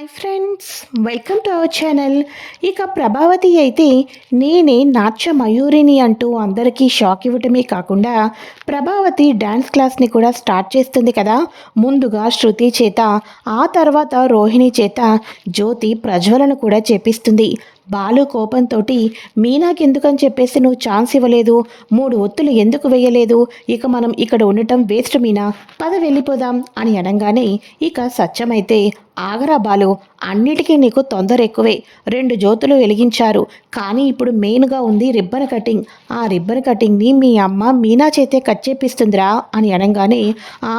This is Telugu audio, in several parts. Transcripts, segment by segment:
Hi friends welcome to our channel. ఇక ప్రభావతి అయితే నేనే నాట్య మయూరిని అంటూ అందరికీ షాక్ ఇవ్వటమే కాకుండా ప్రభావతి డ్యాన్స్ క్లాస్ని కూడా స్టార్ట్ చేస్తుంది కదా. ముందుగా శృతి చేత ఆ తర్వాత రోహిణి చేత జ్యోతి ప్రజ్వలను కూడా చేపిస్తుంది. బాలు కోపంతో మీనాకెందుకని చెప్పేసి నువ్వు ఛాన్స్ ఇవ్వలేదు మూడు ఒత్తులు ఎందుకు వేయలేదు ఇక మనం ఇక్కడ ఉండటం వేస్ట్ మీనా పద వెళ్ళిపోదాం అని అనగానే ఇక సత్యమైతే ఆగరా బాలు అన్నిటికీ నీకు తొందర ఎక్కువే రెండు జ్యోతులు వెలిగించారు కానీ ఇప్పుడు మెయిన్గా ఉంది రిబ్బన్ కటింగ్ ఆ రిబ్బన్ కటింగ్ని మీ అమ్మ మీనా చేతే కట్ చేపిస్తుందిరా అని అనగానే "ఆ,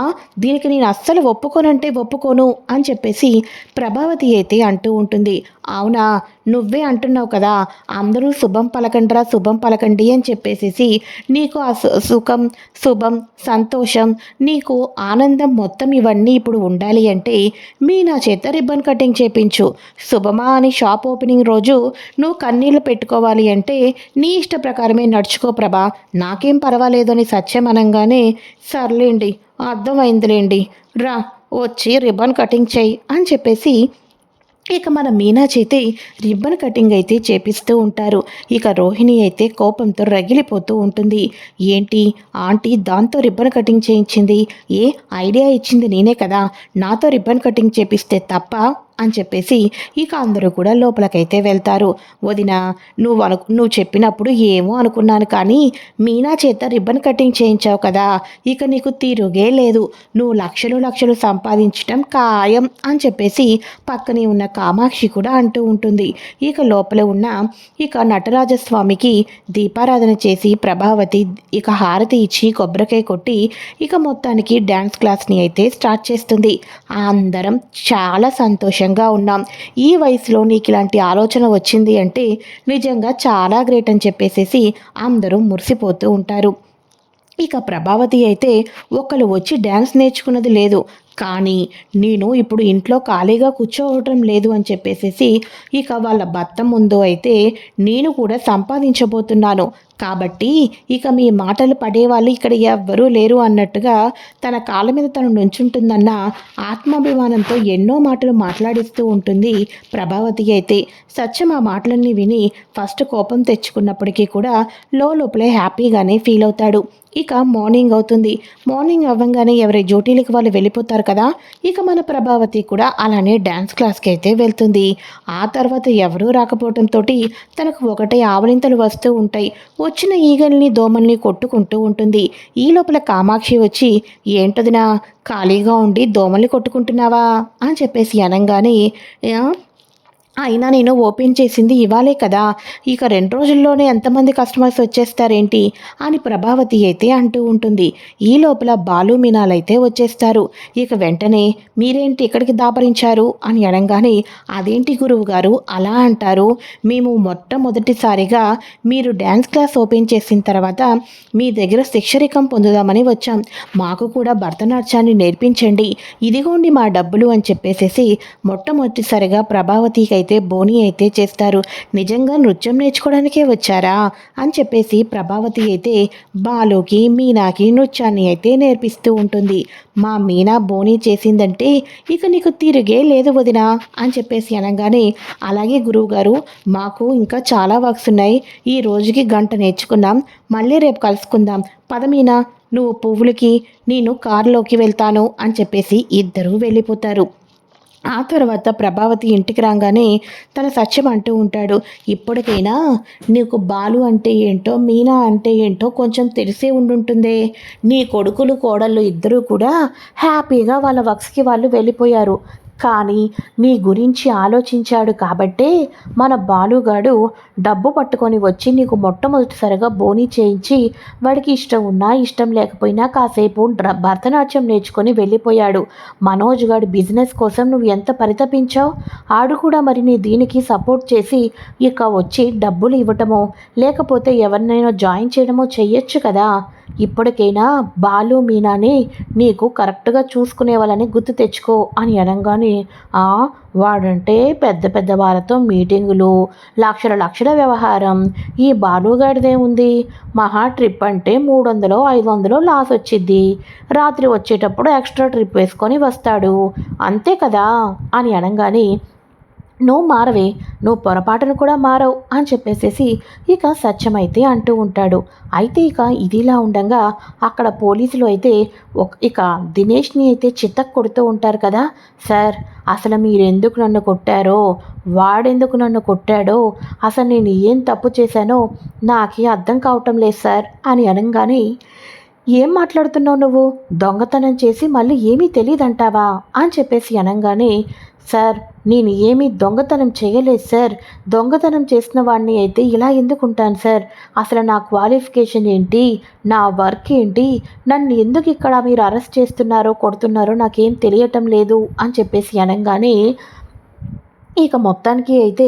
దీనికి నేను అస్సలు ఒప్పుకోనంటే ఒప్పుకోను అని చెప్పేసి ప్రభావతి అయితే అంటూ ఉంటుంది. అవునా నువ్వే అంటున్నావు కదా అందరూ శుభం పలకండిరా శుభం పలకండి అని చెప్పేసేసి నీకు ఆ సు- సుఖం శుభం సంతోషం నీకు ఆనందం మొత్తం ఇవన్నీ ఇప్పుడు ఉండాలి అంటే మీ నా చేత రిబ్బన్ కటింగ్ చేపించు. శుభమా అని షాప్ ఓపెనింగ్ రోజు నువ్వు కన్నీళ్ళు పెట్టుకోవాలి అంటే నీ ఇష్ట ప్రకారమే నడుచుకో ప్రభా. నాకేం పర్వాలేదు అని సత్యం అనగానే సర్లేండి అర్థమైందిలేండి రా వచ్చి రిబ్బన్ కటింగ్ చేయి అని చెప్పేసి ఇక మన మీనాచి అయితే రిబ్బన్ కటింగ్ అయితే చేపిస్తూ ఉంటారు. ఇక రోహిణి అయితే కోపంతో రగిలిపోతూ ఉంటుంది. ఏంటి? ఆంటీ దాంతో రిబ్బన్ కటింగ్ చేయించింది. ఏ ఐడియా ఇచ్చింది నేనే కదా. నాతో రిబ్బన్ కటింగ్ చేపిస్తే తప్ప అని చెప్పేసి ఇక అందరూ కూడా లోపలికైతే వెళ్తారు. వదిన నువ్వు అను నువ్వు చెప్పినప్పుడు ఏమో అనుకున్నాను కానీ మీనా చేత రిబ్బన్ కటింగ్ చేయించావు కదా ఇక నీకు తీరుగే లేదు. నువ్వు లక్షలు లక్షలు సంపాదించటం ఖాయం అని చెప్పేసి పక్కనే ఉన్న కామాక్షి కూడా అంటూ ఉంటుంది. ఇక లోపల ఉన్న ఇక నటరాజస్వామికి దీపారాధన చేసి ప్రభావతి ఇక హారతి ఇచ్చి కొబ్బరికాయ కొట్టి ఇక మొత్తానికి డ్యాన్స్ క్లాస్ని అయితే స్టార్ట్ చేస్తుంది. అందరం చాలా సంతోషం సంతోషంగా ఉన్నాం. ఈ వయసులో నీకు ఇలాంటి ఆలోచన వచ్చింది అంటే నిజంగా చాలా గ్రేట్ అని చెప్పేసేసి అందరూ మురిసిపోతూ ఉంటారు. ఇక ప్రభావతి అయితే ఒకళ్ళు వచ్చి డ్యాన్స్ నేర్చుకున్నది లేదు. కానీ నేను ఇప్పుడు ఇంట్లో ఖాళీగా కూర్చోవటం లేదు అని చెప్పేసేసి ఇక వాళ్ళ భర్త ముందు అయితే నేను కూడా సంపాదించబోతున్నాను. కాబట్టి ఇక మీ మాటలు పడేవాళ్ళు ఇక్కడ ఎవ్వరూ లేరు అన్నట్టుగా తన కాళ్ళ మీద తను నుంచుంటుందన్న ఆత్మాభిమానంతో ఎన్నో మాటలు మాట్లాడిస్తూ ఉంటుంది ప్రభావతి అయితే. సత్యం ఆ మాటలన్నీ విని ఫస్ట్ కోపం తెచ్చుకున్నప్పటికీ కూడా లోపలే హ్యాపీగానే ఫీల్ అవుతాడు. ఇక మార్నింగ్ అవుతుంది. మార్నింగ్ అవ్వగానే ఎవరి డ్యూటీలకు వాళ్ళు వెళ్ళిపోతారు కదా? ఇక మన ప్రభావతి కూడా అలానే డ్యాన్స్ క్లాస్కి అయితే వెళ్తుంది. ఆ తర్వాత ఎవరూ రాకపోవడంతో తనకు ఒకటే ఆవలింతలు వస్తూ ఉంటాయి. వచ్చిన ఈగల్ని దోమల్ని కొట్టుకుంటూ ఉంటుంది. ఈ లోపల కామాక్షి వచ్చి ఏంటదినా ఖాళీగా ఉండి దోమల్ని కొట్టుకుంటున్నావా? అని చెప్పేసి అనగానే అయినా నేను ఓపెన్ చేసింది ఇవ్వాలే కదా. ఇక రెండు రోజుల్లోనే ఎంతమంది కస్టమర్స్ వచ్చేస్తారేంటి? అని ప్రభావతి అయితే అంటూ ఉంటుంది. ఈ లోపల బాలు మీనాలు అయితే వచ్చేస్తారు. ఇక వెంటనే మీరేంటి ఇక్కడికి దాపరించారు? అని అనగానే అదేంటి గురువు గారు? అలా అంటారు. మేము మొట్టమొదటిసారిగా మీరు డ్యాన్స్ క్లాస్ ఓపెన్ చేసిన తర్వాత మీ దగ్గర శిక్షరికం పొందుదామని వచ్చాం. మాకు కూడా భరతనాట్యాన్ని నేర్పించండి. ఇదిగోండి మా డబ్బులు అని చెప్పేసేసి మొట్టమొదటిసారిగా ప్రభావతికి అయితే బోని అయితే చేస్తారు. నిజంగా నృత్యం నేర్చుకోవడానికే వచ్చారా? అని చెప్పేసి ప్రభావతి అయితే బాలుకి మీనాకి నృత్యాన్ని అయితే నేర్పిస్తూ ఉంటుంది. మా మీనా బోని చేసిందంటే ఇక నీకు తిరిగే లేదు వదినా అని చెప్పేసి అనగానే అలాగే గురువుగారు మాకు ఇంకా చాలా వర్క్స్ ఉన్నాయి. ఈ రోజుకి గంట నేర్చుకున్నాం మళ్ళీ రేపు కలుసుకుందాం. పదమీనా నువ్వు పువ్వులకి నేను కారులోకి వెళ్తాను అని చెప్పేసి ఇద్దరూ వెళ్ళిపోతారు. ఆ తర్వాత ప్రభావతి ఇంటికి రాగానే తన సత్యం అంటూ ఉంటాడు. ఇప్పటికైనా నీకు బాలు అంటే ఏంటో మీనా అంటే ఏంటో కొంచెం తెలిసే ఉండుంటుందే. నీ కొడుకులు కోడళ్ళు ఇద్దరూ కూడా హ్యాపీగా వాళ్ళ వర్క్స్కి వాళ్ళు వెళ్ళిపోయారు. కానీ నీ గురించి ఆలోచించాడు కాబట్టే మన బాలుగాడు డబ్బు పట్టుకొని వచ్చి నీకు మొట్టమొదటిసారిగా బోని చేయించి వాడికి ఇష్టం ఉన్నా ఇష్టం లేకపోయినా కాసేపు డ్ర- భరతనాట్యం నేర్చుకొని వెళ్ళిపోయాడు. మనోజ్ గాడి బిజినెస్ కోసం నువ్వు ఎంత పరితపించావు? ఆడు కూడా మరి నీ దీనికి సపోర్ట్ చేసి ఇక వచ్చి డబ్బులు ఇవ్వటమో లేకపోతే ఎవరినైనా జాయిన్ చేయడమో చెయ్యొచ్చు కదా. ఇప్పటికైనా బాలు మీనాని నీకు కరెక్ట్గా చూసుకునే వాళ్ళని గుర్తు తెచ్చుకో అని అనగానే వాడంటే పెద్ద పెద్ద వాళ్ళతో మీటింగులు లక్షల లక్షల వ్యవహారం. ఈ బాలుగాడిదే ఉంది. మహా ట్రిప్ అంటే మూడు వందలు ఐదు వందలు లాస్ వచ్చింది రాత్రి వచ్చేటప్పుడు ఎక్స్ట్రా ట్రిప్ వేసుకొని వస్తాడు. అంతే కదా? అని అనగానే నువ్వు మారవే నువ్వు పొరపాటును కూడా మారవు అని చెప్పేసేసి ఇక సత్యమైతే అంటూ ఉంటాడు. అయితే ఇక ఇదిలా ఉండగా అక్కడ పోలీసులు అయితే ఒక ఇక దినేష్ని అయితే చిత్తక్ కొడుతూ ఉంటారు కదా. సార్ అసలు మీరు ఎందుకు నన్ను కొట్టారో వాడెందుకు నన్ను కొట్టాడో అసలు నేను ఏం తప్పు చేశానో నాకే అర్థం కావటం లేదు సార్ అని అనగానే ఏం మాట్లాడుతున్నావు నువ్వు? దొంగతనం చేసి మళ్ళీ ఏమీ తెలియదంటావా అని చెప్పేసి అనగానే సార్ నేను ఏమీ దొంగతనం చేయలేదు సార్. దొంగతనం చేసిన వాడిని అయితే ఇలా ఎందుకు ఉంటాను సార్? అసలు నా క్వాలిఫికేషన్ ఏంటి? నా వర్క్ ఏంటి? నన్ను ఎందుకు ఇక్కడ మీరు అరెస్ట్ చేస్తున్నారో కొడుతున్నారో నాకేం తెలియటం లేదు. అని చెప్పేసి అనగానే ఇక మొత్తానికి అయితే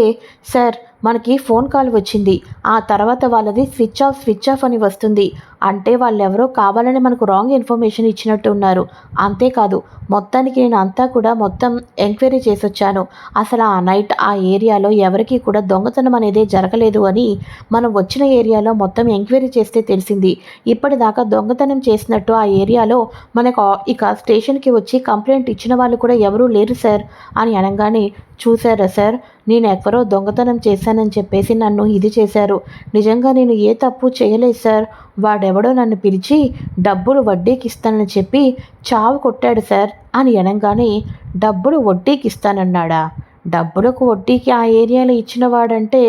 సార్ మనకి ఫోన్ కాల్ వచ్చింది. ఆ తర్వాత వాళ్ళది స్విచ్ ఆఫ్ స్విచ్ ఆఫ్ అని వస్తుంది. అంటే వాళ్ళు ఎవరో కావాలని మనకు రాంగ్ ఇన్ఫర్మేషన్ ఇచ్చినట్టు ఉన్నారు. అంతేకాదు మొత్తానికి నేను అంతా కూడా మొత్తం ఎంక్వైరీ చేసి వచ్చాను అసలు ఆ నైట్ ఆ ఏరియాలో ఎవరికీ కూడా దొంగతనం అనేది జరగలేదు అని మనం వచ్చిన ఏరియాలో మొత్తం ఎంక్వైరీ చేస్తే తెలిసింది. ఇప్పటిదాకా దొంగతనం చేసినట్టు ఆ ఏరియాలో మనకు ఇక స్టేషన్కి వచ్చి కంప్లైంట్ ఇచ్చిన వాళ్ళు కూడా ఎవరూ లేరు సార్ అని అనగానే చూసారా సార్ నేను ఎక్కడో దొంగతనం చేశానని చెప్పేసి నన్ను ఇది చేశారు. నిజంగా నేను ఏ తప్పు చేయలేదు సార్. వాడెవడో నన్ను పిలిచి డబ్బులు వడ్డీకి ఇస్తానని చెప్పి చావు కొట్టాడు సార్ అని అనగానే డబ్బులు వడ్డీకి ఇస్తానన్నాడా డబ్బులకు వడ్డీకి ఆ ఏరియాలో ఇచ్చిన వాడంటే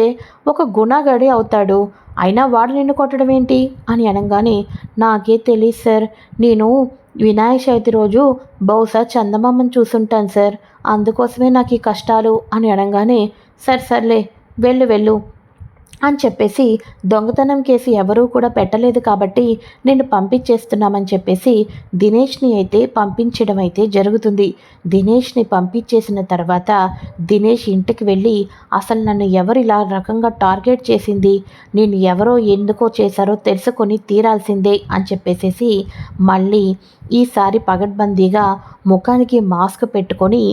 ఒక గుణగడి అవుతాడు. అయినా వాడు నిన్ను కొట్టడం ఏంటి? అని అనగానే నాకే తెలియదు సార్. నేను వినాయక చవితి రోజు బహుశా చందమామని చూసుంటాను సార్. అందుకోసమే నాకు ఈ కష్టాలు అని అనగానే సరే సర్లే వెళ్ళు వెళ్ళు అని చెప్పేసి దొంగతనం కేసు ఎవరూ కూడా పెట్టలేదు కాబట్టి నేను పంపించేస్తున్నామని చెప్పేసి దినేష్ని అయితే పంపించడం అయితే జరుగుతుంది. దినేష్ని పంపించేసిన తర్వాత దినేష్ ఇంటికి వెళ్ళి అసలు నన్ను ఎవరు ఇలా రకంగా టార్గెట్ చేసింది? నేను ఎవరో ఎందుకో చేశారో తెలుసుకొని తీరాల్సిందే అని చెప్పేసేసి మళ్ళీ ఈసారి పగడ్బందీగా ముఖానికి మాస్క్ పెట్టుకొని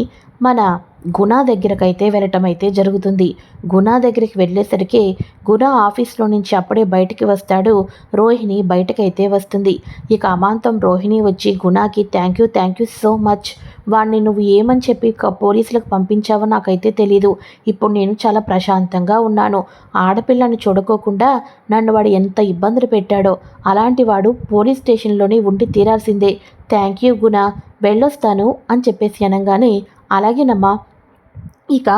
మన గుణ దగ్గరకైతే వెళ్ళటం అయితే జరుగుతుంది. గుణ దగ్గరికి వెళ్ళేసరికి గుణ ఆఫీస్లో నుంచి అప్పుడే బయటికి వస్తాడు. రోహిణి బయటకైతే వస్తుంది. ఇక అమాంతం రోహిణి వచ్చి గుణకి thank you thank you so much వాడిని నువ్వు ఏమని చెప్పి పోలీసులకు పంపించావో నాకైతే తెలీదు. ఇప్పుడు నేను చాలా ప్రశాంతంగా ఉన్నాను. ఆడపిల్లని చూడుకోకుండా నన్ను వాడు ఎంత ఇబ్బందులు పెట్టాడో అలాంటి వాడు పోలీస్ స్టేషన్లోనే ఉండి తీరాల్సిందే. థ్యాంక్ యూ గుణ. వెళ్ళొస్తాను అని చెప్పేసి అనగానే అలాగేనమ్మా. ఇక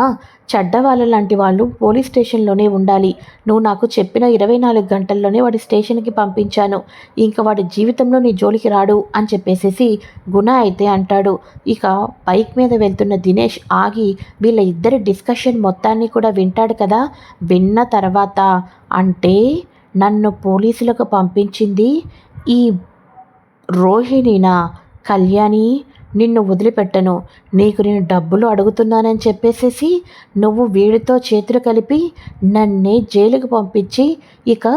చెడ్డవాళ్ళ లాంటి వాళ్ళు పోలీస్ స్టేషన్లోనే ఉండాలి. నువ్వు నాకు చెప్పిన ఇరవై నాలుగు గంటల్లోనే వాడి స్టేషన్కి పంపించాను. ఇంకా వాడి జీవితంలో నీ జోలికి రాడు అని చెప్పేసేసి గుణ అయితే అంటాడు. ఇక బైక్ మీద వెళ్తున్న దినేష్ ఆగి వీళ్ళ ఇద్దరి డిస్కషన్ మొత్తాన్ని కూడా వింటాడు కదా. విన్న తర్వాత అంటే నన్ను పోలీసులకు పంపించింది ఈ రోహిణినా కళ్యాణి నిన్ను వదిలిపెట్టను. నీకు నేను డబ్బులు అడుగుతున్నానని చెప్పేసేసి నువ్వు వీడితో చేతులు కలిపి నన్నే జైలుకు పంపించి ఇక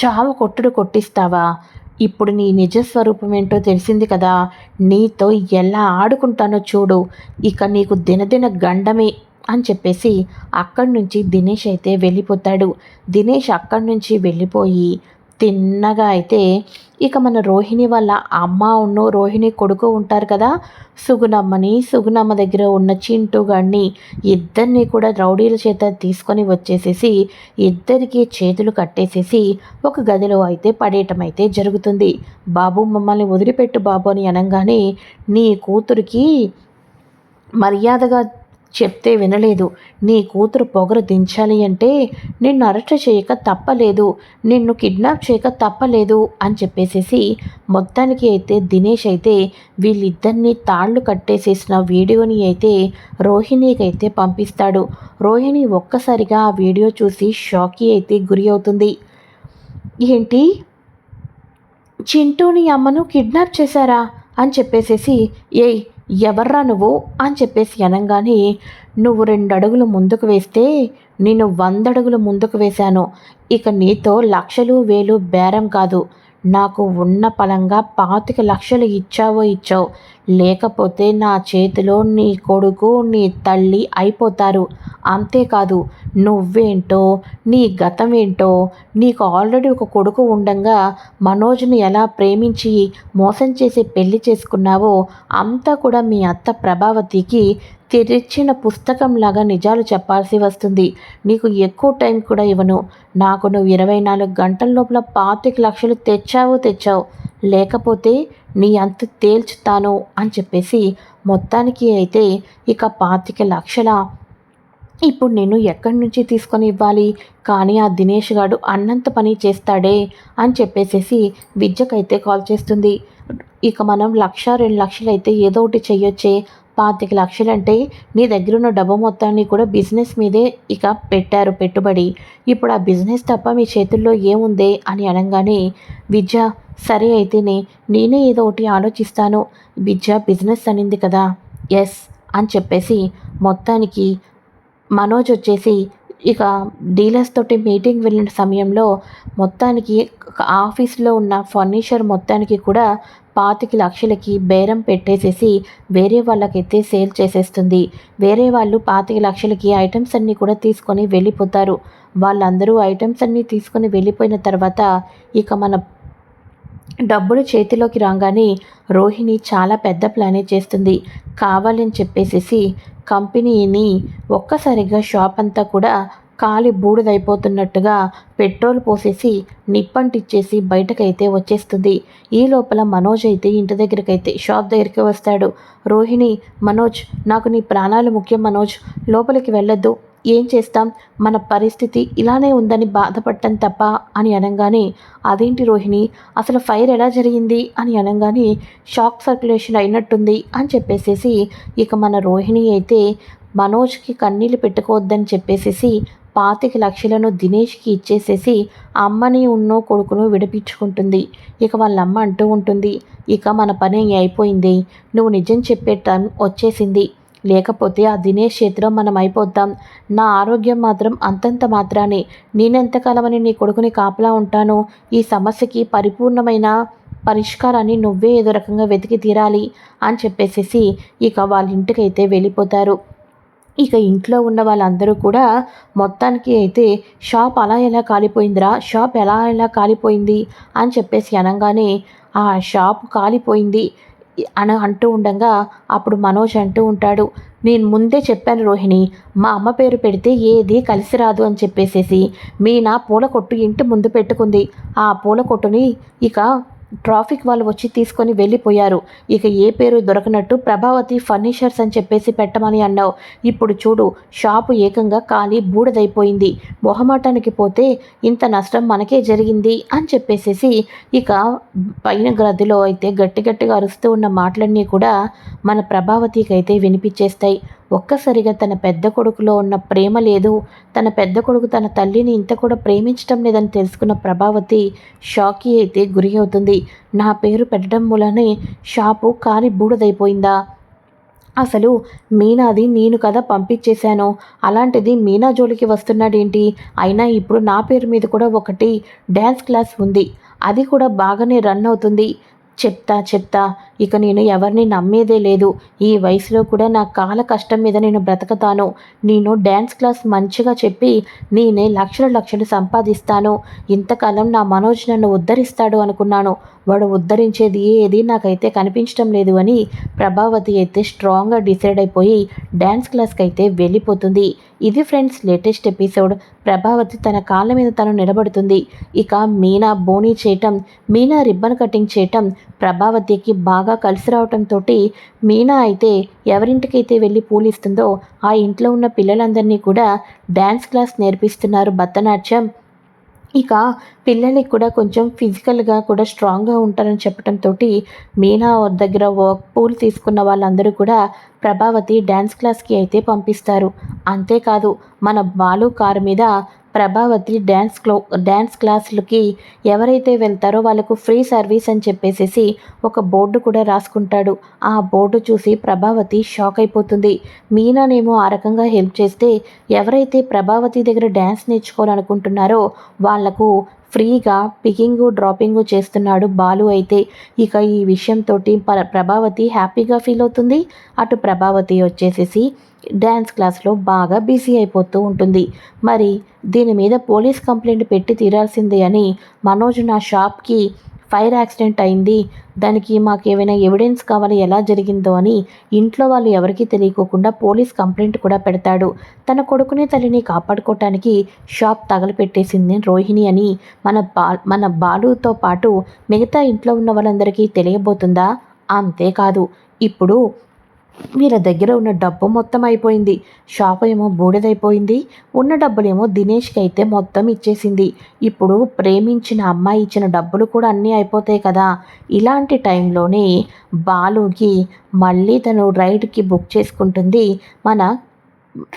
చావు కొట్టుడు కొట్టిస్తావా? ఇప్పుడు నీ నిజ స్వరూపం ఏంటో తెలిసింది కదా. నీతో ఎలా ఆడుకుంటానో చూడు. ఇక నీకు దినదిన గండమే అని చెప్పేసి అక్కడి నుంచి దినేష్ అయితే వెళ్ళిపోతాడు. దినేష్ అక్కడి నుంచి వెళ్ళిపోయి తిన్నగా అయితే ఇక మన రోహిణి వాళ్ళ అమ్మ ఉన్ను రోహిణి కొడుకు ఉంటారు కదా. సుగుణమ్మని సుగుణమ్మ దగ్గర ఉన్న చింటూ గాడిని ఇద్దరిని కూడా రౌడీల చేత తీసుకొని వచ్చేసేసి ఇద్దరికి చేతులు కట్టేసేసి ఒక గదిలో అయితే పడేయటం అయితే జరుగుతుంది. బాబు మమ్మల్ని వదిలిపెట్టు బాబు అని అనగానే నీ కూతురికి మర్యాదగా చెప్తే వినలేదు. నీ కూతురు పొగరు దించాలి అంటే నిన్ను అరెస్ట్ చేయక తప్పలేదు. నిన్ను కిడ్నాప్ చేయక తప్పలేదు అని చెప్పేసేసి మొత్తానికి అయితే దినేష్ అయితే వీళ్ళిద్దరిని తాళ్ళు కట్టేసేసిన వీడియోని అయితే రోహిణికి అయితే పంపిస్తాడు. రోహిణి ఒక్కసారిగా ఆ వీడియో చూసి షాకి అయితే గురి అవుతుంది. ఏంటి? చింటూని అమ్మను కిడ్నాప్ చేశారా? అని చెప్పేసేసి ఏయ్ ఎవర్రా నువ్వు అని చెప్పేసి అనగానే నువ్వు రెండు అడుగులు ముందుకు వేస్తే నేను వంద అడుగులు ముందుకు వేశాను. ఇక నీతో లక్షలు వేలు బేరం కాదు. నాకు ఉన్న పలంగా పాతిక లక్షలు ఇచ్చావో ఇచ్చావు. లేకపోతే నా చేతిలో నీ కొడుకు నీ తల్లి అయిపోతారు. అంతేకాదు నువ్వేంటో నీ గతం ఏంటో నీకు ఆల్రెడీ ఒక కొడుకు ఉండంగా మనోజ్ని ఎలా ప్రేమించి మోసం చేసి పెళ్ళి చేసుకున్నావో అంతా కూడా మీ అత్త ప్రభావతికి తెరిచిన పుస్తకంలాగా నిజాలు చెప్పాల్సి వస్తుంది. నీకు ఎక్కువ టైం కూడా ఇవ్వను. నాకు నువ్వు ఇరవై నాలుగు గంటల లోపల పాతిక లక్షలు తెచ్చావు తెచ్చావు. లేకపోతే నీ అంత తేల్చుతాను అని చెప్పేసి మొత్తానికి అయితే ఇక పాతిక లక్షల ఇప్పుడు నేను ఎక్కడి నుంచి తీసుకొని ఇవ్వాలి? కానీ ఆ దినేష్ గాడు అన్నంత పని చేస్తాడే అని చెప్పేసేసి విద్యకైతే కాల్ చేస్తుంది. ఇక మనం లక్ష రెండు లక్షలు అయితే ఏదో ఒకటి చెయ్యొచ్చే. పాతిక లక్షలంటే నీ దగ్గర ఉన్న డబ్బు మొత్తాన్ని కూడా బిజినెస్ మీదే ఇక పెట్టారు పెట్టుబడి. ఇప్పుడు ఆ బిజినెస్ తప్ప మీ చేతుల్లో ఏముందే అని అనగానే విద్య సరే అయితేనే నేనే ఏదో ఒకటి ఆలోచిస్తాను. విద్య బిజినెస్ అనింది కదా? ఎస్ అని చెప్పేసి మొత్తానికి మనోజ్ వచ్చేసి ఇక డీలర్స్ తోటి మీటింగ్ వెళ్ళిన సమయంలో మొత్తానికి ఆఫీస్లో ఉన్న ఫర్నిచర్ మొత్తానికి కూడా పాతిక లక్షలకి బేరం పెట్టేసేసి వేరే వాళ్ళకైతే సేల్ చేసేస్తుంది. వేరే వాళ్ళు పాతిక లక్షలకి ఐటమ్స్ అన్నీ కూడా తీసుకొని వెళ్ళిపోతారు. వాళ్ళందరూ ఐటమ్స్ అన్నీ తీసుకొని వెళ్ళిపోయిన తర్వాత ఇక మన డబ్బులు చేతిలోకి రాగానే రోహిణి చాలా పెద్ద ప్లానే చేస్తుంది. కావాలని చెప్పేసేసి కంపెనీని ఒక్కసారిగా షాప్ అంతా కూడా కాలి బూడిదైపోతున్నట్టుగా పెట్రోల్ పోసేసి నిప్పంటిచ్చేసి బయటకైతే వచ్చేస్తుంది. ఈ లోపల మనోజ్ అయితే ఇంటి దగ్గరకైతే షాప్ దగ్గరికి వస్తాడు. రోహిణి మనోజ్ నాకు నీ ప్రాణాలు ముఖ్యం మనోజ్. లోపలికి వెళ్ళొద్దు. ఏం చేస్తాం? మన పరిస్థితి ఇలానే ఉందని బాధపడటం తప్ప అని అనగానే అదేంటి రోహిణి? అసలు ఫైర్ ఎలా జరిగింది? అని అనగానే షాక్ సర్క్యులేషన్ అయినట్టుంది అని చెప్పేసేసి ఇక మన రోహిణి అయితే మనోజ్కి కన్నీళ్ళు పెట్టుకోవద్దని చెప్పేసేసి పాతిక లక్షలను దినేష్కి ఇచ్చేసేసి అమ్మని ఉన్నో కొడుకును విడిపించుకుంటుంది. ఇక వాళ్ళ అమ్మ అంటూ ఉంటుంది ఇక మన పని అయిపోయింది. నువ్వు నిజం చెప్పే టైం వచ్చేసింది. లేకపోతే ఆ దినేష్ చేతిలో మనం అయిపోతాం నా ఆరోగ్యం మాత్రం అంతంత మాత్రానే. నేనెంతకాలమని నీ కొడుకుని కాపలా ఉంటాను? ఈ సమస్యకి పరిపూర్ణమైన పరిష్కారాన్ని నువ్వే ఏదో రకంగా వెతికి తీరాలి అని చెప్పేసేసి ఇక వాళ్ళ ఇంటికైతే వెళ్ళిపోతారు. ఇక ఇంట్లో ఉన్న వాళ్ళందరూ కూడా మొత్తానికి అయితే షాప్ అలా ఎలా కాలిపోయిందిరా? షాప్ ఎలా ఎలా కాలిపోయింది? అని చెప్పేసి అనగానే ఆ షాప్ కాలిపోయింది. అని అంటూ ఉండగా అప్పుడు మనోజ్ అంటూ ఉంటాడు నేను ముందే చెప్పాను రోహిణి మా అమ్మ పేరు పెడితే ఏది కలిసి రాదు అని చెప్పేసేసి మీనా పూల కొట్టు ఇంటి ముందు పెట్టుకుంది ఆ పూల కొట్టుని ఇక ట్రాఫిక్ వాళ్ళు వచ్చి తీసుకొని వెళ్ళిపోయారు. ఇక ఏ పేరు దొరకనట్టు ప్రభావతి ఫర్నిచర్స్ అని చెప్పేసి పెట్టమని అన్నావు. ఇప్పుడు చూడు షాపు ఏకంగా ఖాళీ బూడిదైపోయింది. మొహమాటానికి పోతే ఇంత నష్టం మనకే జరిగింది అని చెప్పేసేసి ఇక పైన గదిలో అయితే గట్టి గట్టిగా అరుస్తూ ఉన్న మాటలన్నీ కూడా మన ప్రభావతికి అయితే వినిపించేస్తాయి. ఒక్కసారిగా తన పెద్ద కొడుకులో ఉన్న ప్రేమ లేదు. తన పెద్ద కొడుకు తన తల్లిని ఇంత కూడా ప్రేమించడం లేదని తెలుసుకున్న ప్రభావతి షాకీ అయితే గురి అవుతుంది. నా పేరు పెట్టడం మూలనే షాపు కాలి బూడదైపోయిందా? అసలు మీనాది నేను కదా పంపించేశాను. అలాంటిది మీనా జోలికి వస్తున్నాడేంటి? అయినా ఇప్పుడు నా పేరు మీద కూడా ఒకటి డ్యాన్స్ క్లాస్ ఉంది. అది కూడా బాగానే రన్ అవుతుంది. చెప్తా చెప్తా. ఇక నేను ఎవరిని నమ్మేదే లేదు. ఈ వయసులో కూడా నా కాల కష్టం మీద నేను బ్రతకతాను. నేను డ్యాన్స్ క్లాస్ మంచిగా చెప్పి నేనే లక్షల లక్షలు సంపాదిస్తాను. ఇంతకాలం నా మనోజ్ నన్ను ఉద్ధరిస్తాడు అనుకున్నాను. వాడు ఉద్ధరించేది ఏది నాకైతే కనిపించడం లేదు అని ప్రభావతి అయితే స్ట్రాంగ్గా డిసైడ్ అయిపోయి డ్యాన్స్ క్లాస్కి అయితే వెళ్ళిపోతుంది. ఇది ఫ్రెండ్స్ లేటెస్ట్ ఎపిసోడ్. ప్రభావతి తన కాళ్ళ మీద తను నిలబడుతుంది. ఇక మీనా బోనీ చేయటం మీనా రిబ్బన్ కటింగ్ చేయటం ప్రభావతికి బాగా కలిసి రావటంతో మీనా అయితే ఎవరింటికైతే వెళ్ళి పూలిస్తుందో ఆ ఇంట్లో ఉన్న పిల్లలందరినీ కూడా డ్యాన్స్ క్లాస్ నేర్పిస్తున్నారు భరతనాట్యం. ఇక పిల్లలకి కూడా కొంచెం ఫిజికల్గా కూడా స్ట్రాంగ్గా ఉంటారని చెప్పడంతో మీనా దగ్గర వర్క్ పూల్ తీసుకున్న వాళ్ళందరూ కూడా ప్రభావతి డ్యాన్స్ క్లాస్కి అయితే పంపిస్తారు. అంతేకాదు మన బాలు కారు మీద ప్రభావతి డ్యాన్స్ క్లో డ్యాన్స్ క్లాసులకి ఎవరైతే వెళ్తారో వాళ్ళకు ఫ్రీ సర్వీస్ అని చెప్పేసేసి ఒక బోర్డు కూడా రాసుకుంటాడు. ఆ బోర్డు చూసి ప్రభావతి షాక్ అయిపోతుంది. మీనానేమో ఆ రకంగా హెల్ప్ చేస్తే ఎవరైతే ప్రభావతి దగ్గర డ్యాన్స్ నేర్చుకోవాలనుకుంటున్నారో వాళ్ళకు ఫ్రీగా పికింగు డ్రాపింగు చేస్తున్నాడు బాలు అయితే. ఇక ఈ విషయంతో ప్రభావతి హ్యాపీగా ఫీల్ అవుతుంది. అటు ప్రభావతి వచ్చేసేసి డ్యాన్స్ క్లాస్లో బాగా బిజీ అయిపోతూ ఉంటుంది. మరి దీని మీద పోలీస్ కంప్లైంట్ పెట్టి తీరాల్సిందే అని మనోజ్ నా షాప్కి ఫైర్ యాక్సిడెంట్ అయింది. దానికి మాకు ఏమైనా ఎవిడెన్స్ కావాలి ఎలా జరిగిందో అని ఇంట్లో వాళ్ళు ఎవరికీ తెలియకోకుండా పోలీస్ కంప్లైంట్ కూడా పెడతాడు. తన కొడుకుని తల్లిని కాపాడుకోవటానికి షాప్ తగలపెట్టేసింది రోహిణి అని మన బా మన బాలుతో పాటు మిగతా ఇంట్లో ఉన్న వాళ్ళందరికీ తెలియబోతుందా? అంతేకాదు. ఇప్పుడు వీళ్ళ దగ్గర ఉన్న డబ్బు మొత్తం అయిపోయింది. షాప్ ఏమో బూడిదైపోయింది. ఉన్న డబ్బులేమో దినేష్కి అయితే మొత్తం ఇచ్చేసింది. ఇప్పుడు ప్రేమించిన అమ్మాయి ఇచ్చిన డబ్బులు కూడా అన్నీ అయిపోతాయి కదా. ఇలాంటి టైంలోనే బాలుకి మళ్ళీ తను రైడ్కి బుక్ చేసుకుంటుంది మన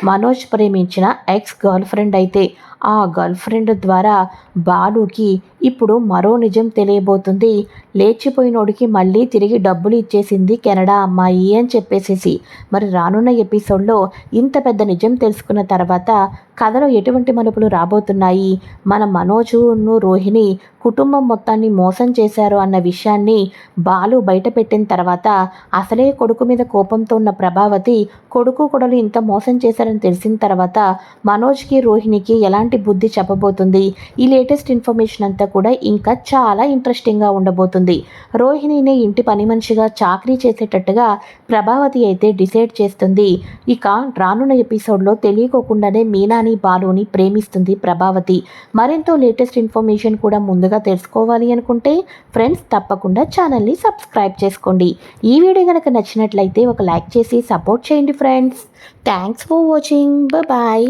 మనోజ్ ప్రేమించిన ఎక్స్ గర్ల్ ఫ్రెండ్ అయితే. ఆ గర్ల్ ఫ్రెండ్ ద్వారా బాలుకి ఇప్పుడు మరో నిజం తెలియబోతుంది. లేచిపోయినోడికి మళ్ళీ తిరిగి డబ్బులు ఇచ్చేసింది కెనడా అమ్మాయి అని చెప్పేసేసి. మరి రానున్న ఎపిసోడ్లో ఇంత పెద్ద నిజం తెలుసుకున్న తర్వాత కథలో ఎటువంటి మలుపులు రాబోతున్నాయి? మన మనోజును రోహిణి కుటుంబం మొత్తాన్ని మోసం చేశారు అన్న విషయాన్ని బాలు బయటపెట్టిన తర్వాత అసలే కొడుకు మీద కోపంతో ఉన్న ప్రభావతి కొడుకు కొడలు ఇంత మోసం చేశారని తెలిసిన తర్వాత మనోజ్కి రోహిణికి ఎలాంటి ఎలాంటి బుద్ధి చెప్పబోతుంది? ఈ లేటెస్ట్ ఇన్ఫర్మేషన్ అంతా కూడా ఇంకా చాలా ఇంట్రెస్టింగ్గా ఉండబోతుంది. రోహిణిని ఇంటి పని మనిషిగా చాకరీ చేసేటట్టుగా ప్రభావతి అయితే డిసైడ్ చేస్తుంది. ఇక రానున్న ఎపిసోడ్లో తెలియకోకుండానే మీనాని బాలుని ప్రేమిస్తుంది ప్రభావతి. మరెంతో లేటెస్ట్ ఇన్ఫర్మేషన్ కూడా ముందుగా తెలుసుకోవాలి అనుకుంటే ఫ్రెండ్స్ తప్పకుండా ఛానల్ని సబ్స్క్రైబ్ చేసుకోండి. ఈ వీడియో కనుక నచ్చినట్లయితే ఒక లైక్ చేసి సపోర్ట్ చేయండి friends. Thanks for watching. Bye.